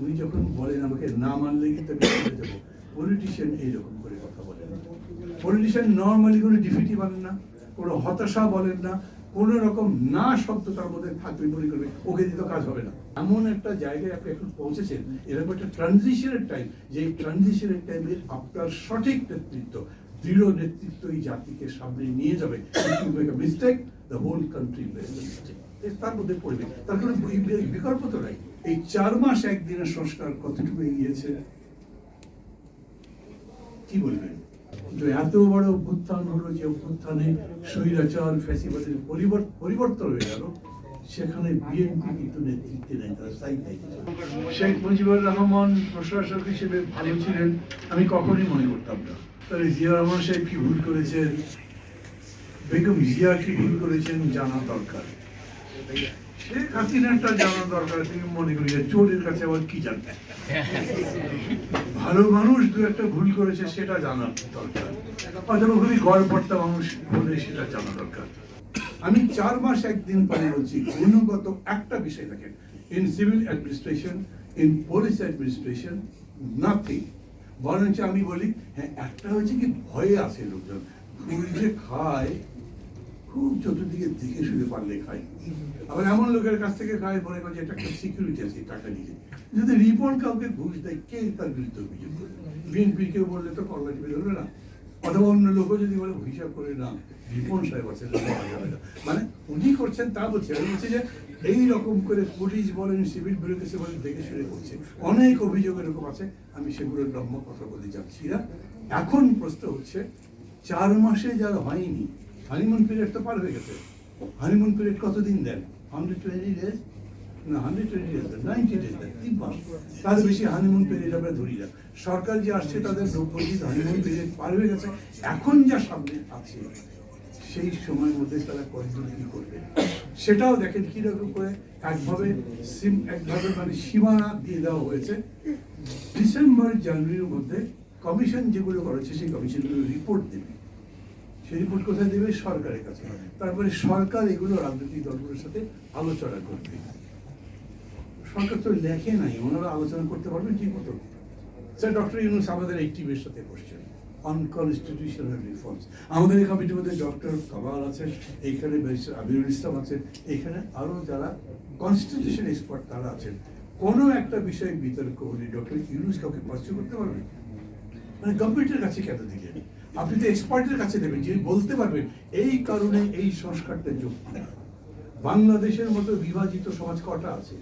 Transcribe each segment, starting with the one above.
উনি যখন বলেন আমাকে না মানলে কিন্তু আমি চলে যাব পলিটিশিয়ান এইরকম করে কথা বলেন। পলিটিশিয়ান নর্মালি কোনো ডিফিটি বলেন না, কোনো হতাশা বলেন না, কোনো রকম না শব্দ তার মধ্যে থাকবে মনে করবে, ওকে দিতে কাজ হবে না। এমন একটা জায়গায় আপনি এখন পৌঁছেছেন, এরকম একটা ট্রানজিশনের টাইম যে ট্রানজিশনের টাইমে আপনার সঠিক নেতৃত্ব, দৃঢ় নেতৃত্ব এই জাতিকে সামনে নিয়ে যাবে। মিস্টেক দ্য হোল কান্ট্রি তার মধ্যে পড়বে, তার কোনো বিকল্প তো নাই। এই চার মাস একদিনের সংস্কার কতটুকু এগিয়েছে? কি বলবেন? কিন্তু এত বড় অভ্যুত্থান হলো যে অভ্যুত্থানে স্বৈরাচার, ফ্যাসিবাদের পরিবর্তন হয়ে গেল। সেখানে বিএনপি কিন্তু নেতৃত্বে নেই, তারা স্থায়ী শেখ মুজিবুর রহমান প্রশাসক হিসেবে ভালো ছিলেন, আমি কখনোই মনে করতাম না। তাহলে জিয়া রহমান সাহেব কি ভুল করেছেন? বেগম জিয়া কি ভুল করেছেন জানা দরকার। আমি চার মাস একদিন পরে বলছি, গুণগত একটা বিষয় দেখেন। In civil administration in police administration nothing বরঞ্চ আমি বলি হ্যাঁ একটা হচ্ছে কি, ভয়ে আছে লোকজন। খায় খুব চতুর্দিকে দেখে শুনে পারলে খায় আবার এমন লোকের কাছ থেকে খায় মনে করে যে এটা একটা সিকিউরিটি আছে টাকা দিয়ে যদি রিপোর্ট কাউকে ঘুষ দেয়, কে তার বিরুদ্ধে অভিযোগ করবে? বিএনপি কেউ বললে তো কল্লা টিপে ধরবে না। অথবা অন্য লোকও যদি বলে হিসাব করে না, রিপন সাহেব আছে। মানে উনি করছেন, তা বলছে। আমি বলছি যে, এই রকম করে পুলিশ বলেন, সিভিল বিরোধী বলেন, দেখে শুনে করছে অনেক অভিযোগ এরকম আছে, আমি সেগুলোর লম্বা কথা বলে যাচ্ছি না। এখন প্রশ্ন হচ্ছে, চার মাসে যার হয়নি হানিমুন পিরিয়ড তো পার হয়ে গেছে। হানিমুন পিরিয়ড কতদিন দেন? হান্ড্রেড টোয়েন্টি ডেজ না হান্ড্রেড টোয়েন্টি ডেজ দেন নাইনটি ডেজ দেন তিন মাস তার বেশি হানিমুন পিরিয়ড আমরা ধরি না। সরকার যে আসছে তাদের দিন হানিমুন পিরিয়ড পার হয়ে গেছে। এখন যা সামনে আছে, সেই সময়ের মধ্যে তারা কতদিন কি করবে? সেটাও দেখেন কীরকম করে একভাবে সিম, একভাবে মানে সীমানা দিয়ে দেওয়া হয়েছে। ডিসেম্বর জানুয়ারির মধ্যে কমিশন যেগুলো করেছে, সেই কমিশনগুলো রিপোর্ট দেবে। সেই রিপোর্ট কোথায় দেবে? সরকারের কাছে। তারপরে সরকার এগুলো রাজনৈতিক দলগুলোর সাথে আলোচনা করবে। সরকার তো লেখে নাই ওনারা আলোচনা করতে পারবেন ঠিক মতো। স্যার ডক্টর ইউনুস আমাদের এই টিমের সাথে বসছেন। আনকনস্টিটিউশনাল রিফর্মস আমাদের এই কমিটির মধ্যে ডক্টর কামাল আছেন এইখানে ব্যারিস্টার আবিরুল ইসলাম আছেন এখানে আরও যারা কনস্টিটিউশন এক্সপার্ট তারা আছেন। কোনো একটা বিষয়ে বিতর্ক হলে ডক্টর ইউনুস কাউকে পার্সু করতে পারবেন মানে গভর্নমেন্টের কাছে কেন দিলেন আপনি তো এক্সপার্টের কাছে দেবেন যিনি বলতে পারবেন, এই কারণে এই সংস্কারটা যোগ। বাংলাদেশের মতো বিভাজিত সমাজ কটা আছে?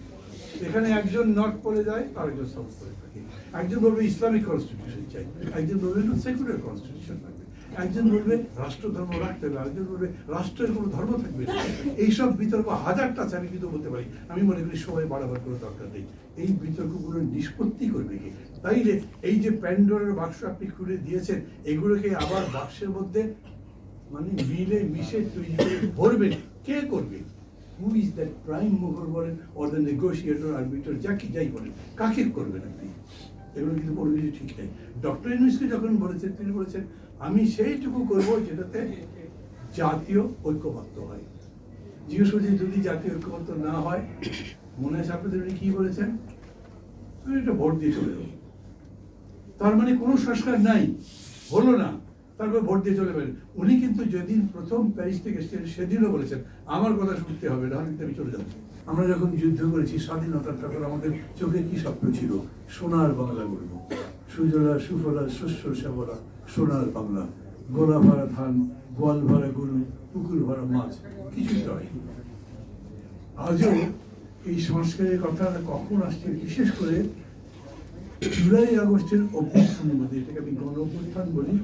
এখানে একজন নট পড়ে যায় আর একজন সাউথ পড়ে থাকে। একজন বলবে ইসলামিক কনস্টিটিউশন চাই, একজন বলবে সেকুলার কনস্টিটিউশন থাকবে একজন বলবে, রাষ্ট্র ধর্ম রাখতে হবে, আরেকজন বলবে, রাষ্ট্রের কোনো ধর্ম থাকবে এইসব বিতর্ক হাজারটা আমি কিন্তু বলতে পারি। আমি মনে করি সবাই বাড়াবার কোনো দরকার নেই। এই বিতর্কগুলো নিষ্পত্তি করবে কে? তাইলে এই যে প্যান্ডোরের বাক্স আপনি খুলে দিয়েছেন, এগুলোকে আবার বাক্সের মধ্যে মানে মিলে মিশে তৈরি করে ভরবেন। কে করবে? Who is that prime mover বলেন অর দ্য নেগোসিয়েটর আরবিটার যা কি যাই বলেন, কাকে করবেন আপনি? এগুলো কিন্তু কোনো কিছু ঠিক নেই। ডক্টর ইউনুসকে যখন বলেছেন, তিনি বলেছেন, আমি সেইটুকু করব যেটাতে জাতীয় ঐক্যমত্য হয়। জিজ্ঞেস করছি, যদি জাতীয় ঐক্যমত্য না হয়, মনে আছে আপনাদের উনি কি বলেছেন? একটা ভোট দিয়ে চলে যাব তার মানে কোনো সংস্কার নাই। হলো না, তারপর ভোট দিয়ে চলে গেলেন। উনি কিন্তু যেদিন প্রথম প্যারিস থেকে এসেছেন সেদিনও বলেছেন, আমার কথা শুনতে হবে, না আমি চলে যাব। আমরা যখন যুদ্ধ করেছি, স্বাধীনতার তখন আমাদের চোখে কি স্বপ্ন ছিল? সোনার বাংলা বলব সুজলা, সুফলা, শস্য, শ্যামলা, সোনার বাংলা। গোলা ভরা ধান, গোয়াল ভরা গরু, পুকুর ভরা মাছ তো হয়নি। আজও এই সংস্কারের কথা কখন আসছে, বিশেষ করে জুলাই আগস্টের অভ্যুত্থানের মধ্যে, এটাকে আমি গণ অভ্যুত্থান বলি,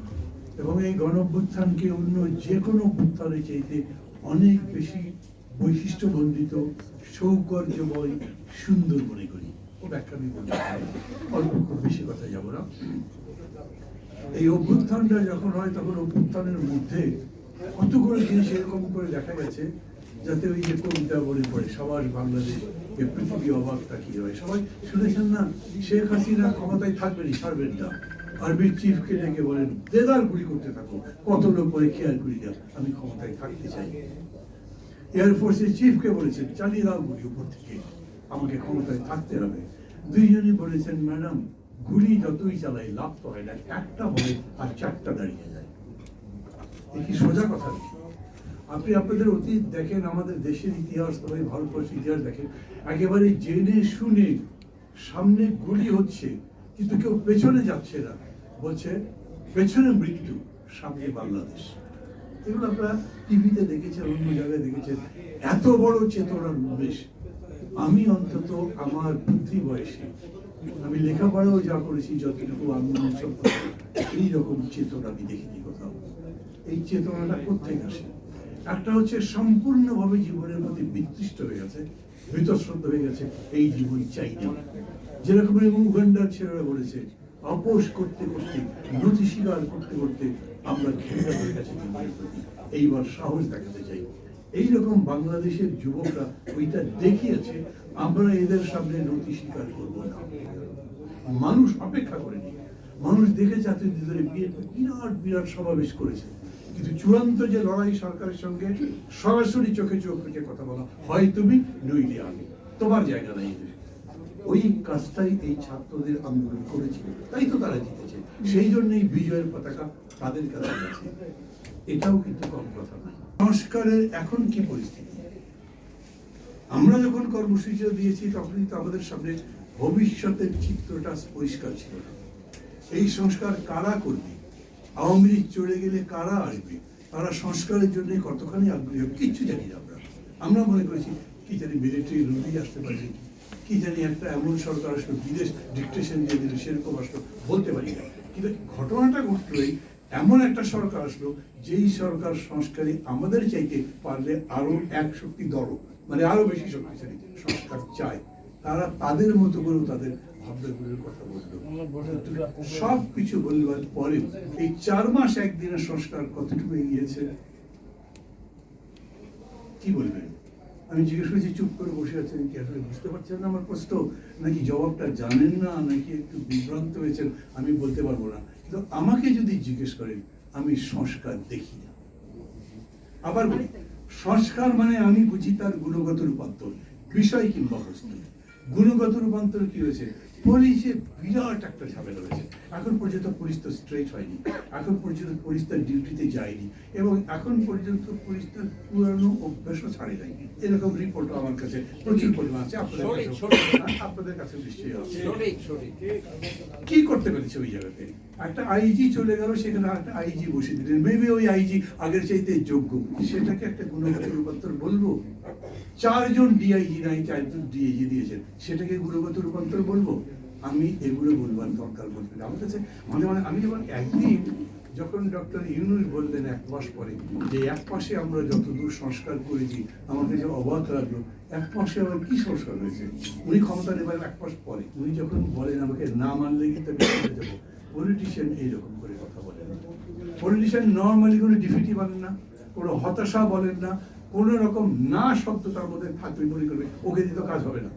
এবং এই গণ অভ্যুত্থানকে অন্য যে কোনো অভ্যুত্থানের চাইতে অনেক বেশি বৈশিষ্ট্যমণ্ডিত সৌকর্যময় সুন্দর মনে করি। ও ব্যাখ্যা আমি বলতে। অল্প, খুব বেশি কথা যাব না। এই অভ্যুত্থানটা যখন হয়, তখন অভ্যুত্থানের মধ্যে কতগুলো জিনিস এরকম করে দেখা গেছে, যাতে ওই যে কবিতা বলে পড়ে সবার বাংলাদেশ, এ পৃথিবী অবাক তাকিয়ে হয়? সবাই শুনেছেন না? শেখ হাসিনা ক্ষমতায় থাকবেন ছাড়বেন না। আরবির চিফকে ডেকে বলেন, দেদার গুলি করতে থাকো, কত লোক পরে খেয়াল করি না। আমি ক্ষমতায় থাকতে চাই। এয়ারফোর্সের চিফকে বলেছেন, চালিয়ে দাও গুলি উপর থেকে। আমাকে ক্ষমতায় থাকতে হবে। দুইজনই বলেছেন, ম্যাডাম, গুলি যতই চালাই, লাভ তো হয় না। একটা বলে আর চারটা দাঁড়িয়ে যায়। এ কি সোজা কথা আপনি আপনাদের অতীত দেখেন, আমাদের দেশের ইতিহাস, তবে ভারতবর্ষের ইতিহাস দেখেন। একেবারে জেনে শুনে সামনে গুলি হচ্ছে, কিন্তু কেউ পেছনে যাচ্ছে না। বলছে, পেছনে মৃত্যু, সামনে বাংলাদেশ। এগুলো আপনারা টিভিতে দেখেছেন, অন্য জায়গায় দেখেছেন, এত বড় চেতনার আমি অন্তত আমার বুদ্ধি বয়সে, আমি লেখাপড়াও যা করেছি, যতটুকু আন্দোলন চেতনা আমি দেখিনি কোথাও। এই চেতনাটা কোথেকে আসে? একটা হচ্ছে সম্পূর্ণভাবে জীবনের প্রতি বিতৃষ্ট হয়ে গেছে বিতশ্রদ্ধ হয়ে গেছে, এই জীবন চাই না। যেরকম উগান্ডার ছেলেরা বলেছে আপোষ করতে করতে নথি স্বীকার করতে করতে আমরা ঘেরা হয়ে গেছে এইবার সাহস দেখাতে চাই। এইরকম বাংলাদেশের যুবকরা ওইটা দেখিয়েছে, আমরা এদের সামনে নথি স্বীকার করব না। মানুষ অপেক্ষা করেনি মানুষ দেখেছে এতদিন ধরে বিরাট বিরাট সমাবেশ করেছে। কিন্তু চূড়ান্ত যে লড়াই সরকারের সঙ্গে সরাসরি চোখে চোখ কথা বলা, হয় তুমি নইলে আমি। তোমার জায়গা নাই। ওই কাজটাই এই ছাত্রদের আন্দোলন করেছিল তাই তো তারা জিতেছে। সেই জন্যই বিজয়ের পতাকা তাদের কাছে গেছে এটাও কিন্তু কম কথা নয়। সংস্কারের এখন কি পরিস্থিতি? আমরা যখন কর্মসূচিটা দিয়েছি, তখনই তো আমাদের সামনে ভবিষ্যতের চিত্রটা পরিষ্কার ছিল না। এই সংস্কার কারা করবে? আওয়ামী লীগ চলে গেলে কারা আসবে? তারা সংস্কারের জন্য কতখানি আগ্রহী কিচ্ছু জানি না আমরা। আমরা মনে করেছি, কি জানি মিলিটারি রুলেই আসতে পারি কি জানি একটা এমন সরকার আসলো, বিদেশ ডিকটেশন দিয়ে দিল, সেরকম আসলো, বলতে পারি না। কিন্তু ঘটনাটা ঘটলোই, এমন একটা সরকার আসলো, যেই সরকার সংস্কারে আমাদের চাইতে পারলে আরও এক শক্তি দর মানে আরও বেশি শক্তিশালী সংস্কার চায়। তারা তাদের মতো করেও তাদের ভাবনাগুলোর কথা বলল। সব কিছু বলবার পরেও এই চার মাস একদিনের সংস্কার কতটুকু এগিয়েছে? কি বলবেন? আমি জিজ্ঞেস করছি চুপ করে বসে আছেন কি? আসলে বুঝতে পারছেন না আমার প্রশ্ন। নাকি জবাবটা জানেন না? নাকি একটু বিভ্রান্ত হয়েছেন? আমি বলতে পারব না। কিন্তু আমাকে যদি জিজ্ঞেস করেন আমি সংস্কার দেখি না। আবার সংস্কার মানে আমি বুঝি তার গুণগত রূপান্তর বিষয় কিংবা বস্তু। গুণগত রূপান্তর কি হয়েছে? পুলিশে বিরাট একটা ঝামেলা হয়েছে। এখন পর্যন্ত পুলিশ তো স্ট্রেট হয়নি। এখন পর্যন্ত পুলিশ তার ডিউটিতে যায়নি। এবং এখন পর্যন্ত পুলিশ তার পুরানো অভ্যাসও ছাড়ে নাই। এরকম রিপোর্ট আমার কাছে প্রচুর পরিমাণ আছে। আপনাদের কাছে আপনাদের কাছে নিশ্চয়ই আছে। কি করতে পেরেছে ওই জায়গাতে? একটা আইজি চলে গেল সেখানে একটা আইজি বসে দিলেন। মেবি ওই আইজি আগের চাইতে যোগ্য। সেটাকে একটা গুণগত রূপান্তর বলব? চারজন ডিআইজি নাই, চারজন ডিআইজি দিয়েছেন। সেটাকে গুণগত রূপান্তর বলব? আমি এগুলো বলবার দরকার বলতে পারি। আমার কাছে মানে মানে আমি যখন একদিন যখন ডক্টর ইউনুস বললেন এক মাস পরে যে এক মাসে আমরা যতদূর সংস্কার করেছি আমার কাছে অবাক লাগল, এক মাসে আবার কি সংস্কার হয়েছে? উনি ক্ষমতা নেবার এক মাস পরে, উনি যখন বলেন আমাকে না মানলে কিন্তু আমি যাব পলিটিশিয়ান এইরকম করে কথা বলেন। পলিটিশিয়ান নর্মালি কোনো ডিফিটি বলেন না, কোনো হতাশা বলেন না কোনো রকম না শব্দ তার মধ্যে থাকবে মনে করবে ওকে দিতে কাজ হবে না।